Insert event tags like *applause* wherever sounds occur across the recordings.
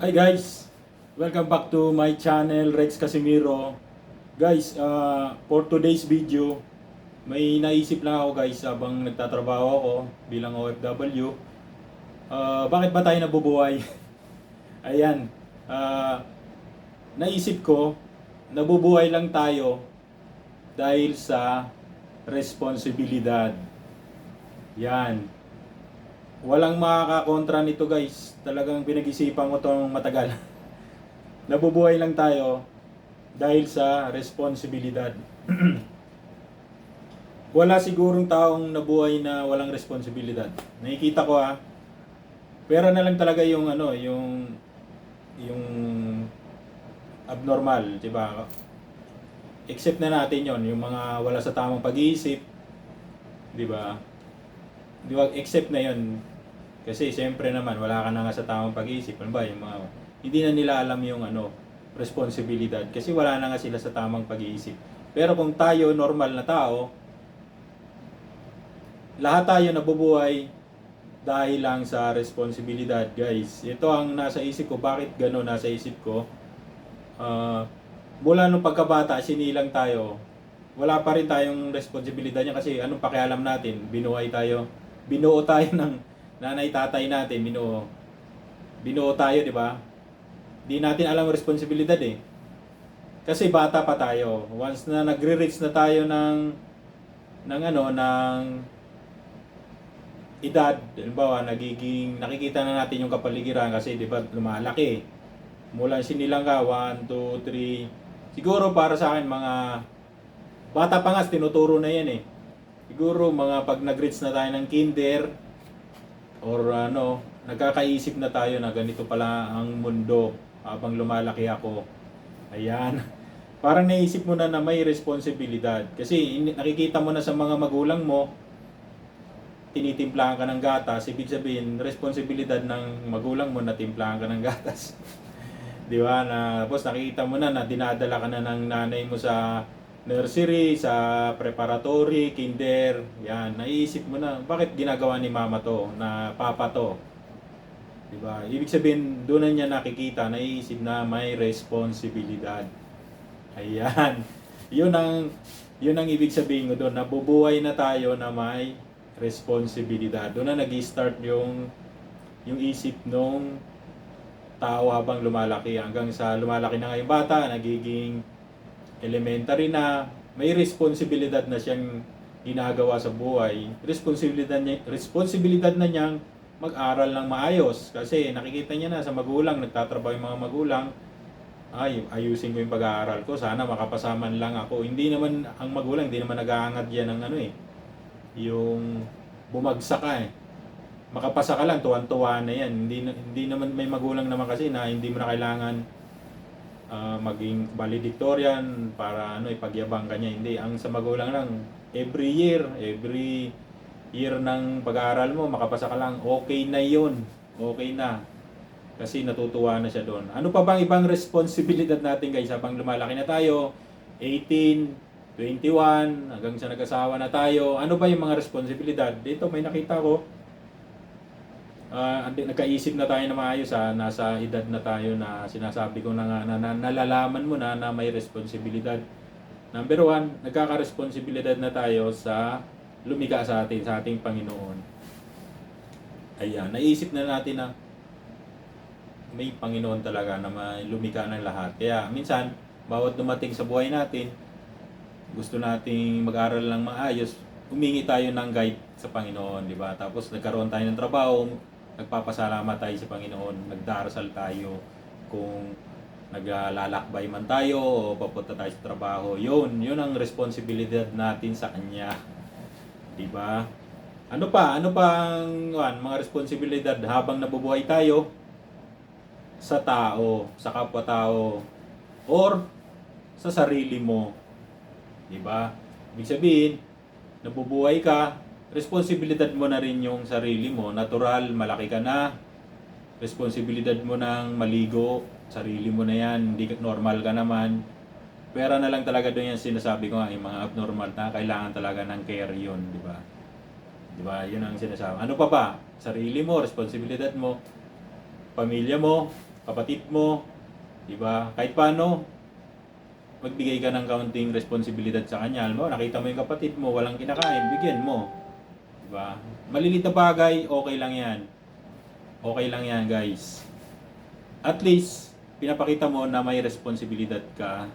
Hi guys! Welcome back to my channel, Rex Casimiro. Guys, uh, for today's video, may naisip lang ako guys habang nagtatrabaho ako bilang OFW. Uh, bakit ba tayo nabubuhay? *laughs* Ayan, uh, naisip ko, nabubuhay lang tayo dahil sa responsibilidad. Yan. Walang makakakontra nito guys. Talagang pinag-isipan ko tong matagal. *laughs* Nabubuhay lang tayo dahil sa responsibilidad. *clears throat* Wala sigurong taong nabuhay na walang responsibilidad. Nakikita ko ah. Pera na lang talaga yung ano, yung yung abnormal, 'di ba? Except na natin 'yon, yung mga wala sa tamang pag-iisip, 'di ba? Di ba, except na 'yon. Kasi siyempre naman wala ka na nga sa tamang pag-iisip, ano ba, yung mga hindi na nila alam yung ano, responsibilidad kasi wala na nga sila sa tamang pag-iisip. Pero kung tayo normal na tao, lahat tayo nabubuhay dahil lang sa responsibilidad, guys. Ito ang nasa isip ko. Bakit gano'n nasa isip ko? Ah, mula nung pagkabata, sinilang tayo. Wala pa rin tayong responsibilidad niya kasi anong pakialam natin? Binuhay tayo. Binuo tayo *laughs* ng nanay tatay natin. Binuo. Binuo tayo, di ba? Di natin alam ang responsibilidad eh. Kasi bata pa tayo. Once na nagre-reach na tayo ng ng ano, ng edad, halimbawa, nagiging, nakikita na natin yung kapaligiran kasi, di ba, lumalaki. Mula sinilang ka, 1, 2, 3. Siguro para sa akin, mga, bata pa nga, tinuturo na yan eh. Siguro, mga pag nag-reach na tayo ng kinder, or ano, nagkakaisip na tayo na ganito pala ang mundo habang lumalaki ako. Ayan. *laughs* Parang naisip mo na na may responsibilidad. Kasi nakikita mo na sa mga magulang mo, tinitimplahan ka ng gatas, ibig sabihin, responsibilidad ng magulang mo na timplahan ka ng *laughs* gatas. Di ba? Na, tapos nakikita mo na na dinadala ka na ng nanay mo sa nursery, sa preparatory, kinder. Yan, naiisip mo na, bakit ginagawa ni mama to, na papa to? Di ba? Ibig sabihin, doon na niya nakikita, naiisip na may responsibilidad. Ayan. *laughs* Yun ang, yun ang ibig sabihin ko doon, nabubuhay na tayo na may responsibilidad. Doon na nag-start yung yung isip nung tao habang lumalaki hanggang sa lumalaki na nga yung bata, nagiging elementary na, may responsibilidad na siyang ginagawa sa buhay. Responsibilidad niya, responsibilidad na niyang mag-aral ng maayos kasi nakikita niya na sa magulang, nagtatrabaho yung mga magulang, ay, ayusin ko yung pag-aaral ko, sana makapasaman lang ako. Hindi naman, ang magulang, hindi naman nag-aangad yan ng ano eh, yung bumagsak ka eh. Makapasa ka lang, tuwan-tuwa na yan. Hindi, hindi naman may magulang naman kasi na hindi mo na kailangan ah, maging valedictorian para ano ipagyabang ka niya. Hindi, ang sa magulang lang, every year, every year ng pag-aaral mo, makapasa ka lang, okay na yun. Okay na. Kasi natutuwa na siya doon. Ano pa bang ibang responsibilidad natin guys habang lumalaki na tayo? 18, 21, hanggang sa nag-asawa na tayo. Ano ba yung mga responsibilidad? Dito may nakita ko. Ah, andi nagkaisip na tayo na maayos ha, nasa edad na tayo na sinasabi ko na nga na, na, nalalaman mo na na may responsibilidad. Number one, nagkaka-responsibilidad na tayo sa lumika sa atin, sa ating Panginoon. Ayan, naisip na natin na may Panginoon talaga na may lumika ng lahat. Kaya minsan, bawat dumating sa buhay natin, gusto nating mag-aral ng maayos, humingi tayo ng guide sa Panginoon, di ba? Tapos nagkaroon tayo ng trabaho, nagpapasalamat tayo sa Panginoon, nagdarasal tayo kung naglalakbay man tayo o papunta tayo sa trabaho. Yun, yun ang responsibilidad natin sa Kanya. Di ba? Ano pa? Ano pang ano, mga responsibilidad habang nabubuhay tayo sa tao, sa kapwa-tao, or sa sarili mo. Di ba? Ibig sabihin, nabubuhay ka, responsibilidad mo na rin yung sarili mo. Natural, malaki ka na. Responsibilidad mo ng maligo, sarili mo na yan. Hindi normal ka naman. Pera na lang talaga doon yung sinasabi ko nga, yung mga abnormal na kailangan talaga ng care yun, di ba? Di ba? Yun ang sinasabi. Ano pa ba? Sarili mo, responsibilidad mo, pamilya mo, kapatid mo, di ba? Kahit paano, magbigay ka ng kaunting responsibilidad sa kanya. Alam mo, nakita mo yung kapatid mo, walang kinakain, bigyan mo. Ba? Malilit na bagay, okay lang yan. Okay lang yan, guys. At least, pinapakita mo na may responsibilidad ka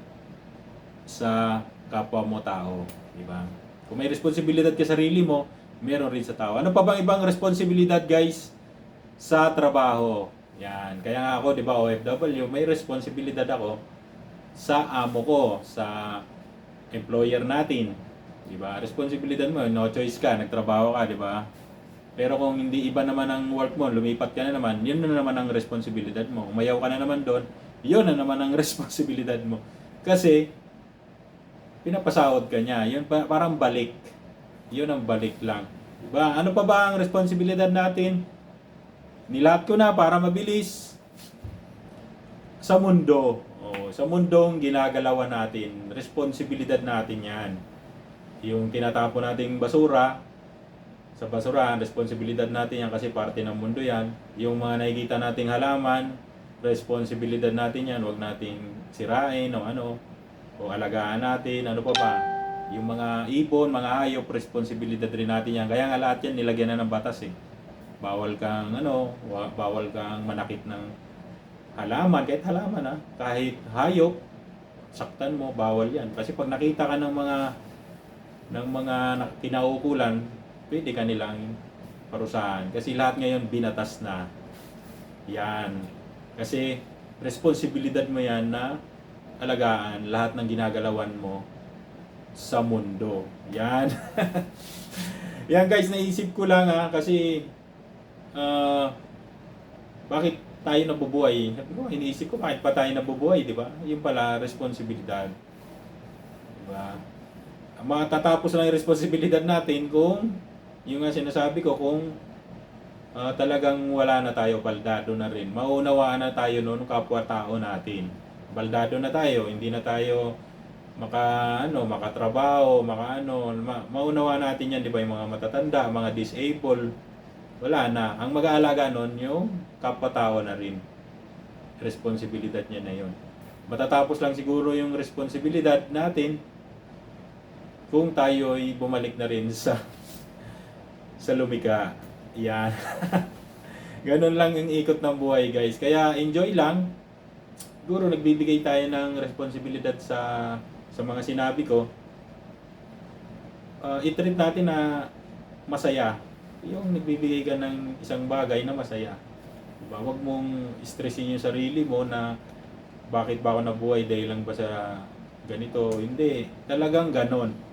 sa kapwa mo tao. Di ba? Kung may responsibilidad ka sa sarili mo, meron rin sa tao. Ano pa bang ibang responsibilidad, guys? Sa trabaho. Yan. Kaya nga ako, di ba, OFW, may responsibilidad ako sa amo ko, sa employer natin. Di ba? Responsibilidad mo, no choice ka, nagtrabaho ka, di ba? Pero kung hindi iba naman ang work mo, lumipat ka na naman, yun na naman ang responsibilidad mo. Umayaw ka na naman doon, yun na naman ang *laughs* responsibilidad mo. Kasi, pinapasahod ka niya. Yun pa, parang balik. Yun ang balik lang. Diba? Ano pa ba ang responsibilidad natin? Nilat ko na para mabilis. Sa mundo. Oh, sa mundong ginagalawan natin. Responsibilidad natin yan. Yung tinatapon nating basura, sa basurahan, responsibilidad natin yan kasi parte ng mundo yan. Yung mga nakikita nating halaman, responsibilidad natin yan. Huwag nating sirain o ano o alagaan natin, ano pa ba? Yung mga ibon, mga hayop, responsibilidad rin natin yan. Kaya nga lahat yan nilagyan na ng batas eh. Bawal kang ano, wa- bawal kang manakit ng halaman, kahit halaman ha, kahit hayop, saktan mo, bawal yan. Kasi pag nakita ka ng mga ng mga kinaukulan, pwede ka nilang parusahan. Kasi lahat ngayon binatas na. Yan. Kasi responsibilidad mo yan na alagaan lahat ng ginagalawan mo sa mundo. Yan. *laughs* Yan guys, naisip ko lang ha kasi ah, bakit tayo nabubuhay? Ko, iniisip ko bakit pa tayo nabubuhay, di ba? Yung pala responsibilidad. Di ba? Matatapos lang yung responsibilidad natin kung yung nga sinasabi ko kung ah, talagang wala na tayo baldado na rin. Maunawaan na tayo noon kapwa-tao natin. Baldado na tayo, hindi na tayo maka ano, makatrabaho, maka ano, ma, maunawa natin 'yan, 'di ba, yung mga matatanda, mga disabled. Wala na. Ang mag-aalaga noon yung kapwa-tao na rin. Responsibilidad niya na 'yon. Matatapos lang siguro yung responsibilidad natin kung tayo ay bumalik na rin sa sa lumika. Yan. *laughs* Ganun lang yung ikot ng buhay, guys. Kaya enjoy lang. Siguro nagbibigay tayo ng responsibilidad sa sa mga sinabi ko. Uh, i-treat natin na masaya. Yung nagbibigay ka ng isang bagay na masaya. Diba? Huwag mong stressin yung sarili mo na bakit ba ako nabuhay dahil lang ba sa ganito. Hindi. Talagang ganon.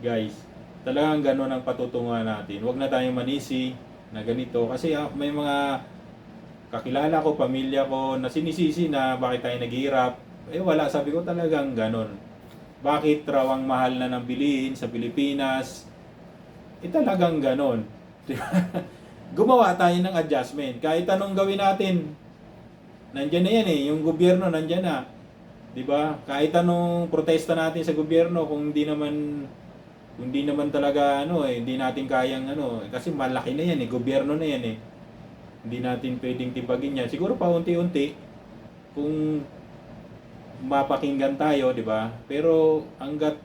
Guys, talagang ganon ang patutunguhan natin. Huwag na tayong manisi na ganito. Kasi ah, may mga kakilala ko, pamilya ko na sinisisi na bakit tayo naghihirap. Eh wala, sabi ko talagang ganon. Bakit raw ang mahal na ng bilihin sa Pilipinas? Eh talagang ganon. *laughs* Gumawa tayo ng adjustment. Kahit anong gawin natin, nandyan na yan eh. Yung gobyerno nandyan na. 'Di ba? Kahit anong protesta natin sa gobyerno kung hindi naman hindi naman talaga ano eh, hindi natin kayang ano, eh, kasi malaki na yan eh, gobyerno na yan eh. Hindi natin pwedeng tibagin yan. Siguro pa unti-unti kung mapakinggan tayo, 'di ba? Pero hanggat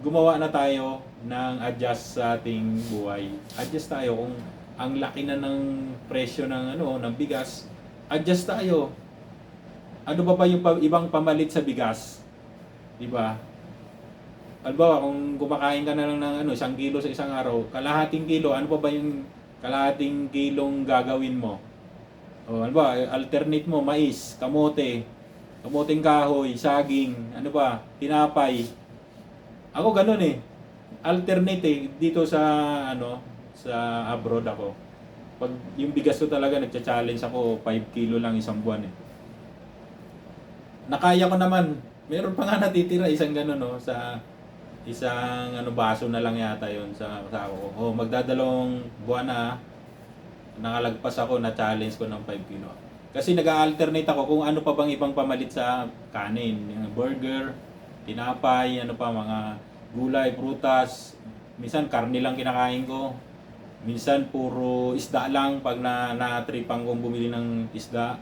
gumawa na tayo ng adjust sa ating buhay. Adjust tayo kung ang laki na ng presyo ng ano, ng bigas, adjust tayo. Ano ba ba yung ibang pamalit sa bigas? 'Di ba? Albawa, kung kumakain ka na lang ng ano, isang kilo sa isang araw, kalahating kilo, ano pa ba yung kalahating kilong gagawin mo? O, ano ba, alternate mo, mais, kamote, kamoteng kahoy, saging, ano ba, tinapay. Ako ganun eh. Alternate eh, dito sa, ano, sa abroad ako. Pag yung bigas ko talaga, nagcha-challenge ako, 5 kilo lang isang buwan eh. Nakaya ko naman, meron pa nga natitira isang ganun no, sa isang ano baso na lang yata yon sa sa ako. Oh, magdadalawang buwan na nakalagpas ako na challenge ko ng 5 kilo. Kasi nag-alternate ako kung ano pa bang ibang pamalit sa kanin, yung burger, tinapay, ano pa mga gulay, prutas. Minsan karne lang kinakain ko. Minsan puro isda lang pag na na-tripan kong bumili ng isda.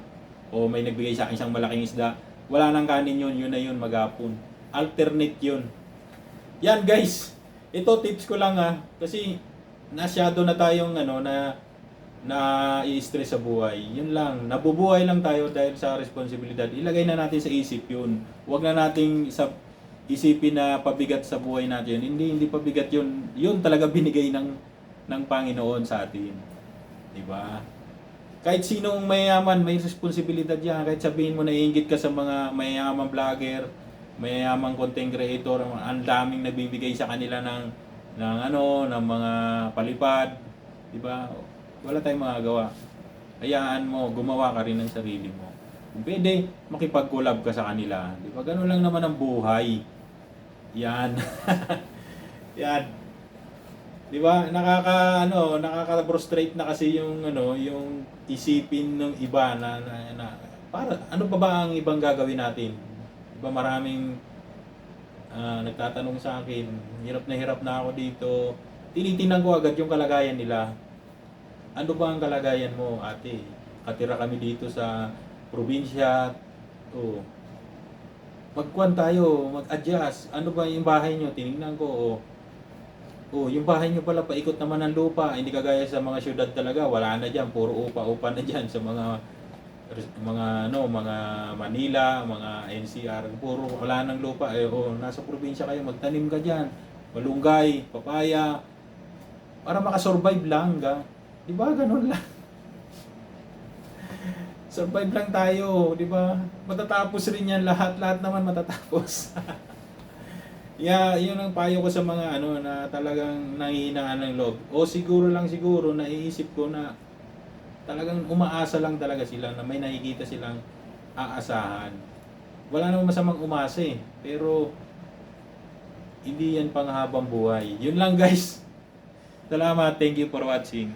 o may nagbigay sa akin isang malaking isda, wala nang kanin yun, yun na yun, magapon. Alternate yun. Yan guys, ito tips ko lang ha, kasi nasyado na tayong ano na na i-stress sa buhay. Yun lang, nabubuhay lang tayo dahil sa responsibilidad. Ilagay na natin sa isip yun. Huwag na nating sa isipin na pabigat sa buhay natin. Hindi hindi pabigat yun. Yun talaga binigay ng ng Panginoon sa atin. 'Di ba? Kahit sinong mayaman, may responsibilidad yan. Kahit sabihin mo na iingit ka sa mga mayayamang vlogger, mayayamang content creator, ang daming nagbibigay sa kanila ng ng ano, ng mga palipad, 'di ba? Wala tayong magagawa. Hayaan mo, gumawa ka rin ng sarili mo. Kung pwede, makipag-collab ka sa kanila. Di ba? Ganun lang naman ang buhay. Yan. *laughs* Yan. Di ba? Nakaka ano, nakaka-frustrate na kasi yung ano, yung isipin ng iba na, na, na para ano pa ba ang ibang gagawin natin? Ba maraming ah, nagtatanong sa akin, hirap na hirap na ako dito. Tinitingnan ko agad yung kalagayan nila. Ano ba ang kalagayan mo, ate? Katira kami dito sa probinsya. Oh. Magkuhan tayo, mag-adjust. Ano ba yung bahay nyo? Tinignan ko, oh. Oh, yung bahay nyo pala paikot naman ng lupa. Hindi kagaya sa mga syudad talaga. Wala na diyan, puro upa-upa na diyan sa mga mga ano, mga Manila, mga NCR, puro wala nang lupa. Eh, oh, nasa probinsya kayo, magtanim ka diyan. Malunggay, papaya, para makasurvive lang ga. Di ba ganun lang? *laughs* Survive lang tayo, di ba? Matatapos rin yan lahat, lahat naman matatapos. *laughs* yeah, yun ang payo ko sa mga ano na talagang nangihinaan ng loob. O siguro lang siguro naiisip ko na talagang umaasa lang talaga sila na may nakikita silang aasahan. Wala namang masamang umasa eh, pero hindi yan panghabang buhay. Yun lang guys. Salamat, thank you for watching.